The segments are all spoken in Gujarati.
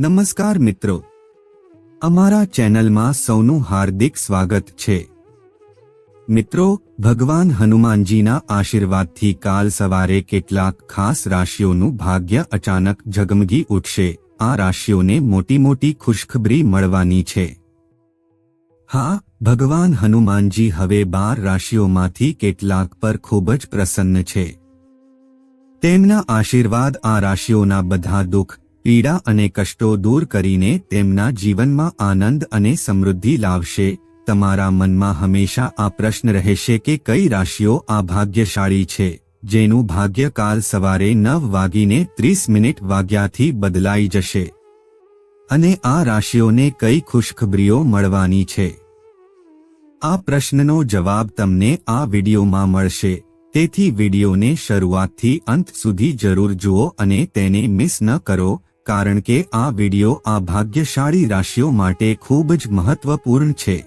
નમસ્કાર મિત્રો. અમારા ચેનલમાં સૌનું હાર્દિક સ્વાગત છે. મિત્રો, ભગવાન હનુમાનજીના આશીર્વાદથી કાલ સવારે કેટલાક ખાસ રાશિઓનું ભાગ્ય અચાનક ઝગમગી ઉઠશે. આ રાશિઓને મોટી મોટી ખુશખબરી મળવાની છે. હા, ભગવાન હનુમાનજી હવે બાર રાશિઓમાંથી કેટલાક પર ખૂબ જ પ્રસન્ન છે. તેમના આશીર્વાદ આ રાશિઓના બધા દુઃખ પીડા અને કષ્ટો દૂર કરીને તેમના જીવનમાં આનંદ અને સમૃદ્ધિ લાવશે. તમારા મનમાં હંમેશા આ પ્રશ્ન રહેશે કે કઈ રાશિઓ આ ભાગ્યશાળી છે? જેનું ભાગ્ય કાલ સવારે નવ વાગીને ત્રીસ મિનિટ વાગ્યાથી બદલાઈ જશે. અને આ રાશિઓને કઈ ખુશખબરીઓ મળવાની છે? આ પ્રશ્નનો જવાબ તમને આ વિડીયોમાં મળશે. તેથી વિડીયોને શરૂઆતથી અંત સુધી જરૂર જુઓ અને તેને મિસ ન કરો. કારણ કે આ વીડિયો આ ભાગ્યશાળી રાશિઓ માટે ખૂબ જ મહત્વપૂર્ણ છે.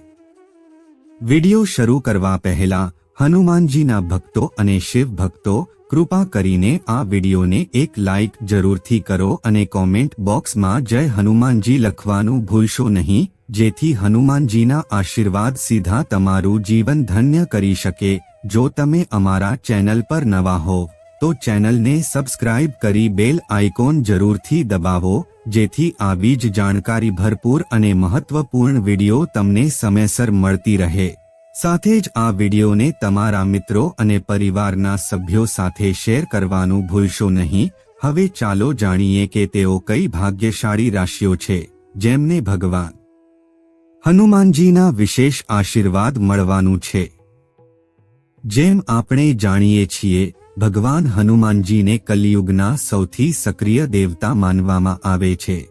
વીડિયો શરૂ કરવા પહેલા હનુમાનજીના ભક્તો અને શિવ ભક્તો કૃપા કરીને આ વિડીયોને એક લાઇક જરૂરથી કરો અને કોમેન્ટ બોક્સમાં જય હનુમાનજી લખવાનું ભૂલશો નહીં, જેથી હનુમાનજીના આશીર્વાદ સીધા તમારું જીવન ધન્ય કરી શકે. જો તમે અમારા ચેનલ પર નવા હો તો ચેનલને સબસ્ક્રાઇબ કરી બેલ આઇકોન જરૂરથી દબાવો, જેથી આવી જ જાણકારી ભરપૂર અને મહત્વપૂર્ણ વીડિયો તમને સમયસર મળતી રહે. સાથે જ આ વિડીયોને તમારા મિત્રો અને પરિવારના સભ્યો સાથે શેર કરવાનું ભૂલશો નહીં. હવે ચાલો જાણીએ કે તેઓ કઈ ભાગ્યશાળી રાશિઓ છે, જેમને ભગવાન હનુમાનજીના વિશેષ આશીર્વાદ મળવાનું છે. જેમ આપણે જાણીએ છીએ ભગવાન હનુમાનજીને કલિયુગના સૌથી સક્રિય દેવતા માનવામાં આવે છે.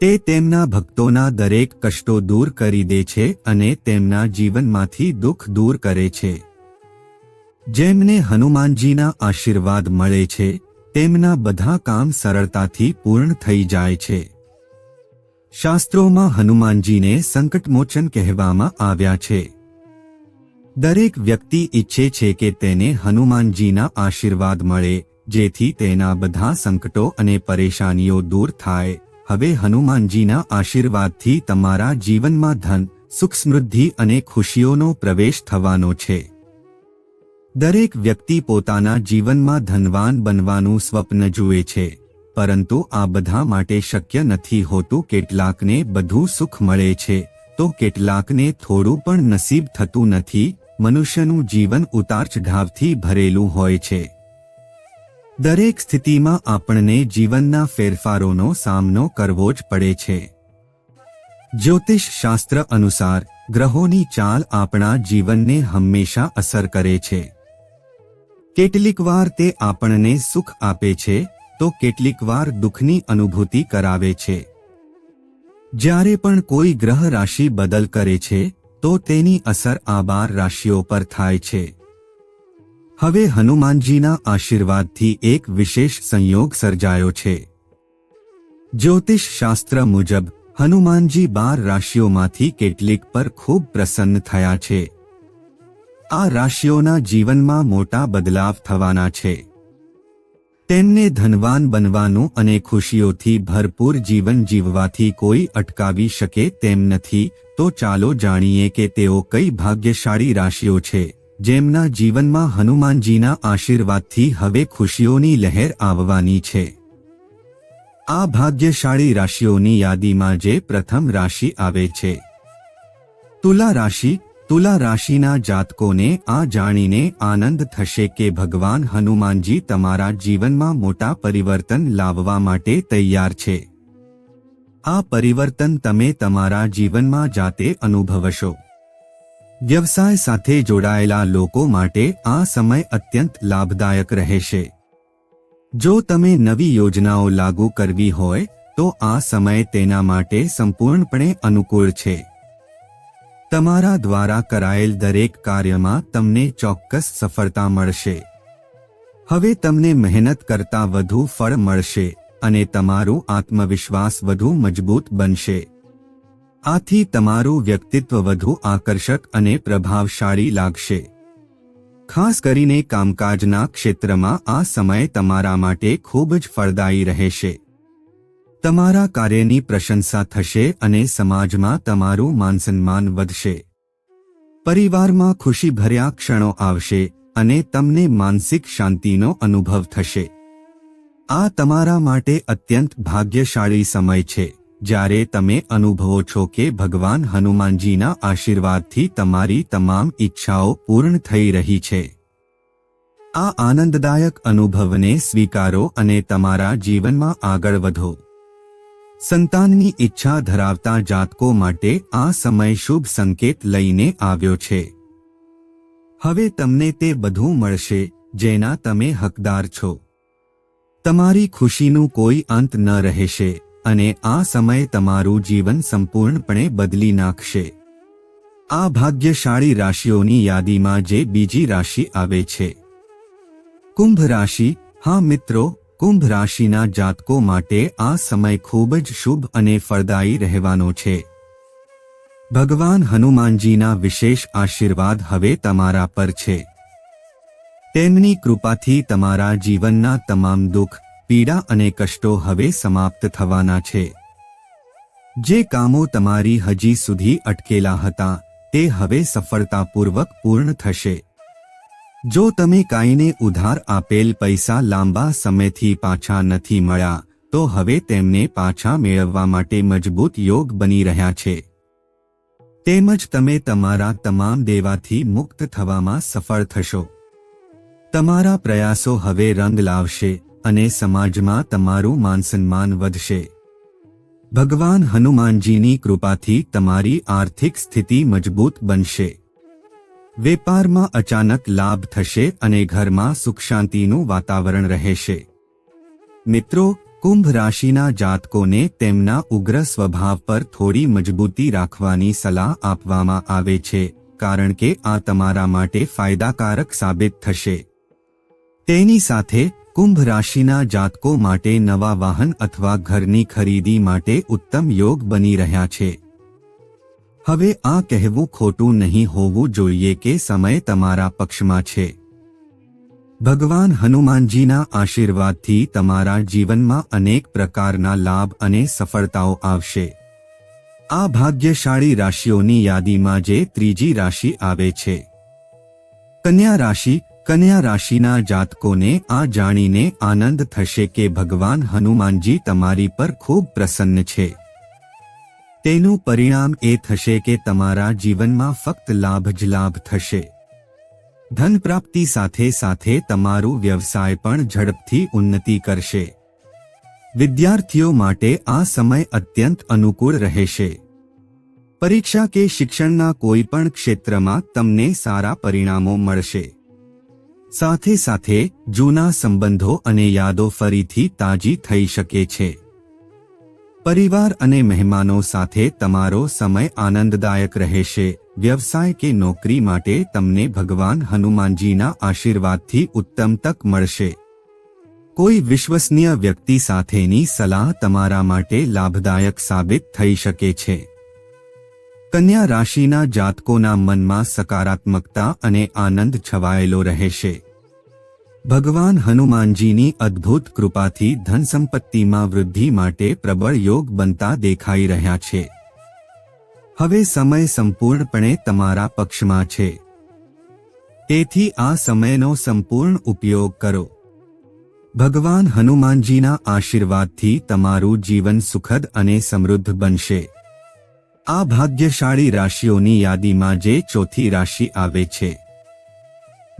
તે તેમના ભક્તોના દરેક કષ્ટો દૂર કરી દે છે અને તેમના જીવનમાંથી દુઃખ દૂર કરે છે. જેમને હનુમાનજીના આશીર્વાદ મળે છે, તેમના બધા કામ સરળતાથી પૂર્ણ થઈ જાય છે. શાસ્ત્રોમાં હનુમાનજીને સંકટમોચન કહેવામાં આવ્યા છે. દરેક વ્યક્તિ ઈચ્છે છે કે તેને હનુમાનજીના આશીર્વાદ મળે, જેથી તેના બધા સંકટો અને પરેશાનીઓ દૂર થાય. હવે હનુમાનજીના આશીર્વાદથી તમારા જીવનમાં ધન, સુખ સમૃદ્ધિ અને ખુશીઓનો પ્રવેશ થવાનો છે. દરેક વ્યક્તિ પોતાના જીવનમાં ધનવાન બનવાનું સ્વપ્ન જુએ છે, પરંતુ આ બધા માટે શક્ય નથી હોતું કેટલાકને બધું સુખ મળે છે, તો કેટલાકને થોડું પણ નસીબ થતું નથી મનુષ્યનું જીવન ઉતાર ચઢાવથી ભરેલું હોય છે. દરેક સ્થિતિમાં આપણને જીવનના ફેરફારોનો સામનો કરવો જ પડે છે. જ્યોતિષ શાસ્ત્ર અનુસાર, ગ્રહોની ચાલ આપણા જીવનને હંમેશા અસર કરે છે. કેટલીક વાર તે આપણને સુખ આપે છે, તો કેટલીક વાર દુઃખની અનુભૂતિ કરાવે છે. જ્યારે પણ કોઈ ગ્રહ રાશિ બદલ કરે છે તો તેની અસર આ બાર રાશિઓ પર થાય છે. હવે હનુમાનજીના આશીર્વાદથી એક વિશેષ સંયોગ સર્જાયો છે. જ્યોતિષ શાસ્ત્ર મુજબ, હનુમાનજી બાર રાશિઓમાંથી કેટલીક પર ખૂબ પ્રસન્ન થયા છે. આ રાશિઓના જીવનમાં મોટા બદલાવ થવાના છે. તેમને ધનવાન બનવાનું અને ખુશીઓથી ભરપૂર જીવન જીવવાથી કોઈ અટકાવી શકે તેમ નથી, તો ચાલો જાણીએ કે તેઓ કઈ ભાગ્યશાળી રાશિઓ છે, જેમના જીવનમાં હનુમાનજીના આશીર્વાદથી હવે ખુશીઓની લહેર આવવાની છે. આ ભાગ્યશાળી રાશિઓની યાદીમાં જે પ્રથમ રાશિ આવે છે. તુલા રાશિ તુલા રાશિના જાતકોને આ જાણીને આનંદ થશે કે ભગવાન હનુમાનજી તમારા જીવનમાં મોટા પરિવર્તન લાવવા માટે તૈયાર છે. આ પરિવર્તન તમે તમારા જીવનમાં જાતે અનુભવશો. વ્યવસાય સાથે જોડાયેલા લોકો માટે આ સમય અત્યંત લાભદાયક રહેશે. જો તમે નવી યોજનાઓ લાગુ કરવી હોય, તો આ સમય તેના માટે સંપૂર્ણપણે અનુકૂળ છે. તમારા દ્વારા કરાયેલ દરેક કાર્યમાં તમને ચોક્કસ સફળતા મળશે. હવે તમને મહેનત કરતા વધુ ફળ મળશે અને તમારું આત્મવિશ્વાસ વધુ મજબૂત બનશે. આથી તમારું વ્યક્તિત્વ વધુ આકર્ષક અને પ્રભાવશાળી લાગશે. ખાસ કરીને કામકાજના ક્ષેત્રમાં આ સમય તમારા માટે ખૂબ જ ફળદાયી રહેશે. તમારા કાર્યની પ્રશંસા થશે અને સમાજમાં તમારું માનસન્માન વધશે. પરિવારમાં ખુશીભર્યા ક્ષણો આવશે અને તમને માનસિક શાંતિનો અનુભવ થશે. આ તમારા માટે અત્યંત ભાગ્યશાળી સમય છે, જ્યારે તમે અનુભવો છો કે ભગવાન હનુમાનજીના આશીર્વાદથી તમારી તમામ ઈચ્છાઓ પૂર્ણ થઈ રહી છે. આ આનંદદાયક અનુભવને સ્વીકારો અને તમારા જીવનમાં આગળ વધો. સંતાનની ઈચ્છા ધરાવતા જાતકો માટે આ સમય શુભ સંકેત લઈને આવ્યો છે. હવે તમને તે બધું મળશે, જેના તમે હકદાર છો. તમારી ખુશીનું કોઈ અંત ન રહેશે, અને આ સમય તમારું જીવન સંપૂર્ણપણે બદલી નાખશે. આ ભાગ્યશાળી રાશિઓની યાદીમાં જે બીજી રાશિ આવે છે. કુંભ રાશિ, હા મિત્રો કુંભ રાશિના જાતકો માટે આ સમય ખૂબ જ શુભ અને ફળદાયી રહેવાનો છે. ભગવાન હનુમાનજીના વિશેષ આશીર્વાદ હવે તમારા પર છે. તેમની કૃપાથી તમારા જીવનના તમામ દુઃખ, પીડા અને કષ્ટો હવે સમાપ્ત થવાના છે. જે કામો તમારી હજી સુધી અટકેલા હતા, તે હવે સફળતાપૂર્વક પૂર્ણ થશે. જો તમે કાંઈને ઉધાર આપેલ પૈસા લાંબા સમયથી પાછા નથી મળ્યા, તો હવે તેમને પાછા મેળવવા માટે મજબૂત યોગ બની રહ્યા છે. તેમજ તમે તમારા તમામ દેવાથી મુક્ત થવામાં સફળ થશો. તમારા પ્રયાસો હવે રંગ લાવશે અને સમાજમાં તમારું માનસન્માન વધશે. ભગવાન હનુમાનજીની કૃપાથી તમારી આર્થિક સ્થિતિ મજબૂત બનશે. વેપારમાં અચાનક લાભ થશે અને ઘરમાં સુખ શાંતિનું વાતાવરણ રહેશે. મિત્રો, કુંભ રાશિના જાતકોને તેમના ઉગ્ર સ્વભાવ પર થોડી મજબૂતી રાખવાની સલાહ આપવામાં આવે છે, કારણ કે આ તમારા માટે ફાયદાકારક સાબિત થશે. તેની સાથે, કુંભ રાશિના જાતકો માટે નવા વાહન અથવા ઘરની ખરીદી માટે ઉત્તમ યોગ બની રહ્યા છે. હવે આ કહેવું ખોટું નહીં હોવું જોઈએ કે સમય તમારા પક્ષમાં છે. ભગવાન હનુમાનજીના આશીર્વાદથી તમારા જીવનમાં અનેક પ્રકારના લાભ અને સફળતાઓ આવશે. આ ભાગ્યશાળી રાશિઓની યાદીમાં જે ત્રીજી રાશિ આવે છે. કન્યા રાશિ, કન્યા રાશિના જાતકોને આ જાણીને આનંદ થશે કે ભગવાન હનુમાનજી તમારી પર ખૂબ પ્રસન્ન છે. તેનું પરિણામ એ થશે કે તમારા જીવનમાં ફક્ત લાભ જ લાભ થશે. ધન પ્રાપ્તિ સાથે સાથે તમારું વ્યવસાય પણ ઝડપથી ઉન્નતિ કરશે. વિદ્યાર્થીઓ માટે આ સમય અત્યંત અનુકૂળ રહેશે. પરીક્ષા કે શિક્ષણના કોઈ પણ ક્ષેત્રમાં તમને સારા પરિણામો મળશે. સાથે સાથે જૂના સંબંધો અને યાદો ફરીથી તાજી થઈ શકે છે. પરિવાર અને મહેમાનો સાથે તમારો સમય આનંદદાયક રહેશે. વ્યવસાય કે નોકરી માટે તમને ભગવાન હનુમાનજીના આશીર્વાદથી ઉત્તમ તક મળશે. કોઈ વિશ્વસનીય વ્યક્તિ સાથેની સલાહ તમારા માટે લાભદાયક સાબિત થઈ શકે છે. કન્યા રાશિના જાતકોના મનમાં સકારાત્મકતા અને આનંદ છવાયેલો રહેશે. ભગવાન હનુમાનજીની અદ્ભુત કૃપાથી ધન સંપત્તિમાં વૃદ્ધિ માટે પ્રબળ યોગ બનતા દેખાઈ રહ્યા છે. હવે સમય સંપૂર્ણપણે તમારા પક્ષમાં છે. તેથી આ સમયનો સંપૂર્ણ ઉપયોગ કરો. ભગવાન હનુમાનજીના આશીર્વાદથી તમારું જીવન સુખદ અને સમૃદ્ધ બનશે. આ ભાગ્યશાળી રાશિઓની યાદીમાં જે ચોથી રાશિ આવે છે.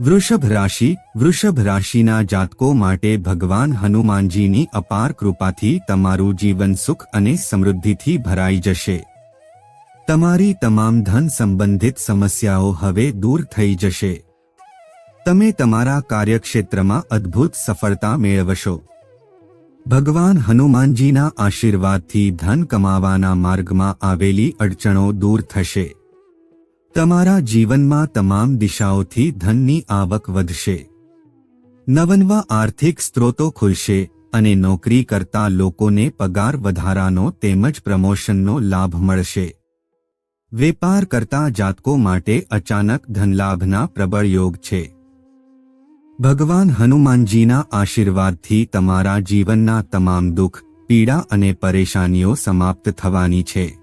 વૃષભ રાશિ વૃષભ રાશિના જાતકો માટે ભગવાન હનુમાનજીની અપાર કૃપાથી તમારું જીવન સુખ અને સમૃદ્ધિથી ભરાઈ જશે. તમારી તમામ ધન સંબંધિત સમસ્યાઓ હવે દૂર થઈ જશે. તમે તમારા કાર્યક્ષેત્રમાં અદ્ભુત સફળતા મેળવશો. ભગવાન હનુમાનજીના આશીર્વાદથી ધન કમાવાના માર્ગમાં આવેલી અડચણો દૂર થશે. તમારા જીવનમાં તમામ દિશાઓથી ધનની આવક વધશે. નવનવા આર્થિક સ્ત્રોતો ખુલશે અને નોકરી કરતા લોકોને પગાર વધારાનો તેમજ પ્રમોશનનો લાભ મળશે. વેપાર કરતા જાતકો માટે અચાનક ધનલાભના પ્રબળ યોગ છે. ભગવાન હનુમાનજીના આશીર્વાદથી તમારા જીવનના તમામ દુઃખ, પીડા અને પરેશાનીઓ સમાપ્ત થવાની છે.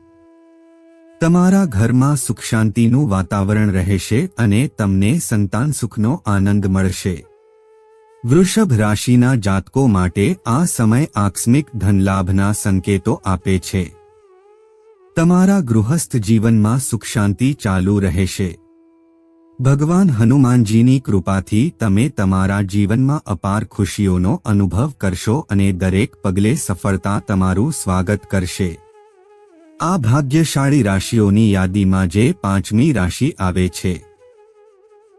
તમારા ઘરમાં સુખ શાંતિનું વાતાવરણ રહેશે અને તમને સંતાન સુખનો આનંદ મળશે. વૃષભ રાશિના જાતકો માટે આ સમય આકસ્મિક ધનલાભના સંકેતો આપે છે. તમારા ગૃહસ્થ જીવનમાં સુખ શાંતિ ચાલુ રહેશે. ભગવાન હનુમાનજીની કૃપાથી તમે તમારા જીવનમાં અપાર ખુશીઓનો અનુભવ કરશો અને દરેક પગલે સફળતા તમારું સ્વાગત કરશે. આ ભાગ્યશાળી રાશિઓની યાદીમાં જે પાંચમી રાશિ આવે છે.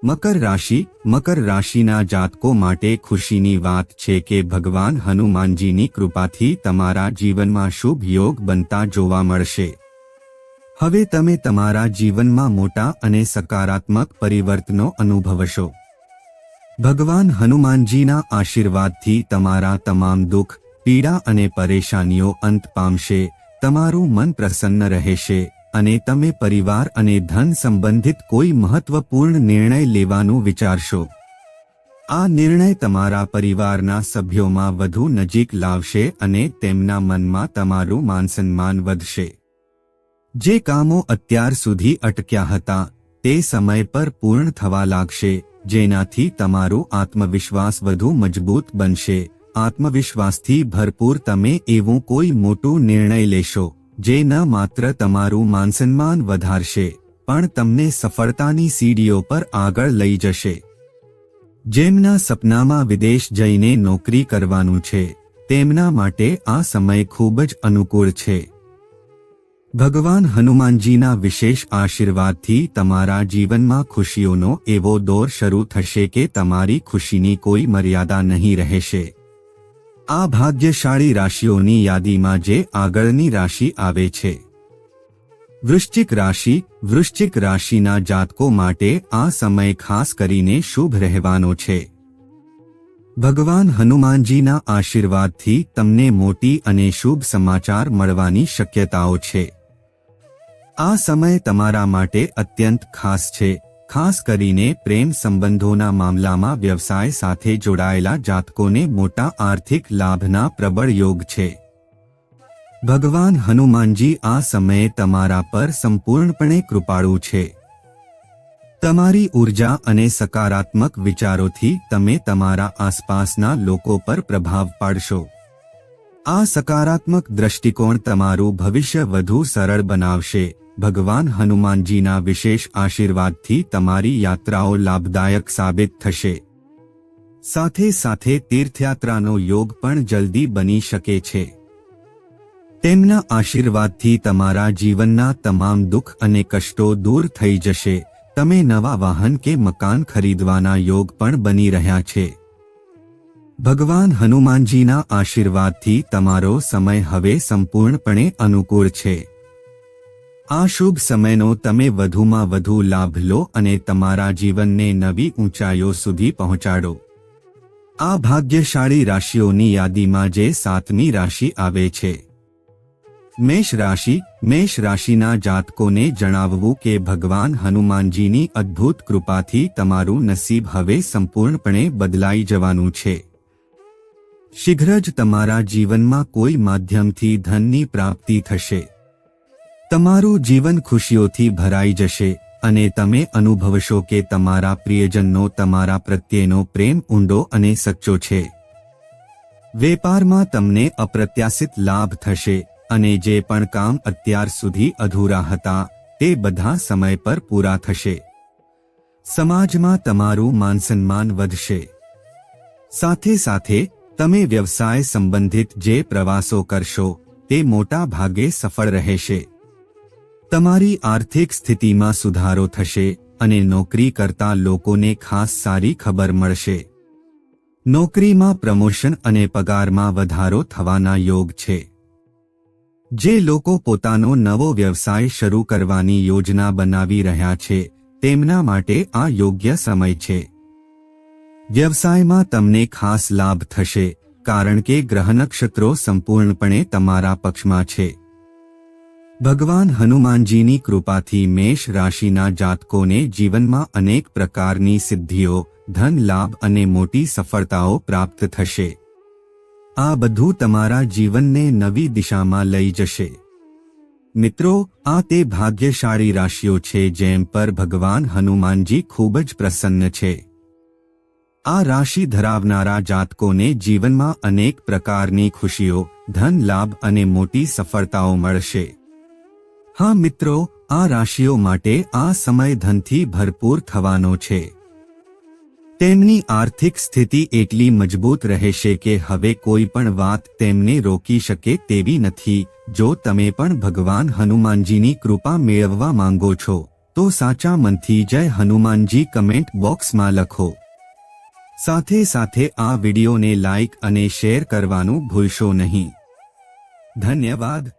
મકર રાશિ, મકર રાશિના જાતકો માટે ખુશીની વાત છે કે ભગવાન હનુમાનજીની કૃપાથી તમારા જીવનમાં શુભ યોગ બનતા જોવા મળશે. હવે તમે તમારા જીવનમાં મોટા અને સકારાત્મક પરિવર્તનો અનુભવશો. ભગવાન હનુમાનજીના આશીર્વાદથી તમારા તમામ દુઃખ, પીડા અને પરેશાનીઓ અંત પામશે. તમારું મન પ્રસન્ન રહેશે અને તમે પરિવાર અને ધન સંબંધિત કોઈ મહત્વપૂર્ણ નિર્ણય લેવાનું વિચારશો. આ નિર્ણય તમારા પરિવારના સભ્યોમાં વધુ નજીક લાવશે અને તેમના મનમાં તમારું માનસન્માન વધશે. જે કામો અત્યાર સુધી અટક્યા હતા, તે સમય પર પૂર્ણ થવા લાગશે, જેનાથી તમારું આત્મવિશ્વાસ વધુ મજબૂત બનશે. આત્મવિશ્વાસથી ભરપૂર તમે એવું કોઈ મોટું નિર્ણય લેશો, જે ન માત્ર તમારું માનસન્માન વધારશે, પણ તમને સફળતાની સીડીઓ પર આગળ લઈ જશે. જેમના સપનામાં વિદેશ જઈને નોકરી કરવાનું છે, તેમના માટે આ સમય ખૂબ જ અનુકૂળ છે. ભગવાન હનુમાનજીના વિશેષ આશીર્વાદથી તમારા જીવનમાં ખુશીઓનો એવો દોર શરૂ થશે કે તમારી ખુશીની કોઈ મર્યાદા નહીં રહેશે. આ ભાગ્યશાળી રાશિઓની યાદીમાં જે આગળની રાશિ આવે છે. વૃશ્ચિક રાશિ, વૃશ્ચિક રાશિના જાતકો માટે આ સમય ખાસ કરીને શુભ રહેવાનો છે. ભગવાન હનુમાનજીના આશીર્વાદથી તમને મોટી અને શુભ સમાચાર મળવાની શક્યતાઓ છે. આ સમય તમારા માટે અત્યંત ખાસ છે. ખાસ કરીને પ્રેમ સંબંધોના મામલામાં વ્યવસાય સાથે જોડાયેલા જાતકોને મોટા આર્થિક લાભના પ્રબળ યોગ છે. ભગવાન હનુમાનજી આ સમયે તમારા પર સંપૂર્ણપણે કૃપાળુ છે. તમારી ઊર્જા અને સકારાત્મક વિચારોથી તમે તમારા આસપાસના લોકો પર પ્રભાવ પાડશો. આ સકારાત્મક દ્રષ્ટિકોણ તમારું ભવિષ્ય વધુ સરળ બનાવશે. ભગવાન હનુમાનજીના વિશેષ આશીર્વાદથી તમારી યાત્રાઓ લાભદાયક સાબિત થશે. સાથે સાથે તીર્થયાત્રાનો યોગ પણ જલ્દી બની શકે છે. તેમના આશીર્વાદથી તમારા જીવનના તમામ દુઃખ અને કષ્ટો દૂર થઈ જશે. તમે નવા વાહન કે મકાન ખરીદવાના યોગ પણ બની રહ્યા છે. ભગવાન હનુમાનજીના આશીર્વાદથી તમારો સમય હવે સંપૂર્ણપણે અનુકૂળ છે. આ શુભ સમયનો તમે વધુમાં વધુ લાભ લો અને તમારા જીવનને નવી ઊંચાઈઓ સુધી પહોંચાડો. આ ભાગ્યશાળી રાશિઓની યાદીમાં જે સાતમી રાશિ આવે છે. મેષ રાશિ, મેષ રાશિના જાતકોને જણાવવું કે ભગવાન હનુમાનજીની અદ્ભુત કૃપાથી તમારું નસીબ હવે સંપૂર્ણપણે બદલાઈ જવાનું છે. શીઘ્ર જ તમારા જીવનમાં કોઈ માધ્યમથી ધનની પ્રાપ્તિ થશે. તમારું જીવન ખુશીઓથી ભરાઈ જશે અને તમે અનુભવશો કે તમારા પ્રિયજનનો તમારા પ્રત્યેનો પ્રેમ ઊંડો અને સચ્ચો છે. વેપારમાં તમને અપ્રત્યાશિત લાભ થશે અને જે પણ કામ અત્યાર સુધી અધૂરા હતા તે બધા સમય પર પૂરા થશે. સમાજમાં તમારું માનસન્માન વધશે. સાથે સાથે તમે વ્યવસાય સંબંધિત જે પ્રવાસો કરશો તે મોટા ભાગે સફળ રહેશે. તમારી આર્થિક સ્થિતિમાં સુધારો થશે અને નોકરી કરતા લોકોને ખાસ સારી ખબર મળશે. નોકરીમાં પ્રમોશન અને પગારમાં વધારો થવાના યોગ છે. જે લોકો પોતાનો નવો વ્યવસાય શરૂ કરવાની યોજના બનાવી રહ્યા છે, તેમના માટે આ યોગ્ય સમય છે. વ્યવસાયમાં તમને ખાસ લાભ થશે, કારણ કે ગ્રહ નક્ષત્રો સંપૂર્ણપણે તમારા પક્ષમાં છે. ભગવાન હનુમાનજીની કૃપાથી મેષ રાશિના જાતકોને જીવનમાં અનેક પ્રકારની સિદ્ધિઓ, ધન લાભ અને મોટી સફળતાઓ પ્રાપ્ત થશે. આ બધું તમારા જીવનને નવી દિશામાં લઈ જશે. મિત્રો, આ તે ભાગ્યશાળી રાશિઓ છે જેમ પર ભગવાન હનુમાનજી ખૂબ જ પ્રસન્ન છે. આ રાશિ ધરાવનારા જાતકોને જીવનમાં અનેક પ્રકારની ખુશીઓ, ધન લાભ અને મોટી સફળતાઓ મળશે. હા મિત્રો, આ રાશિઓ માટે આ સમય ધનથી ભરપૂર થવાનો છે. તેમની આર્થિક સ્થિતિ એટલી મજબૂત રહેશે કે હવે કોઈ પણ વાત તેમને રોકી શકે તેવી નથી. જો તમે પણ ભગવાન હનુમાનજીની કૃપા મેળવવા માંગો છો, તો સાચા મનથી જય હનુમાનજી કમેન્ટ બોક્સમાં લખો. સાથે સાથે આ વિડિયોને લાઇક અને શેર કરવાનું ભૂલશો નહીં. ધન્યવાદ.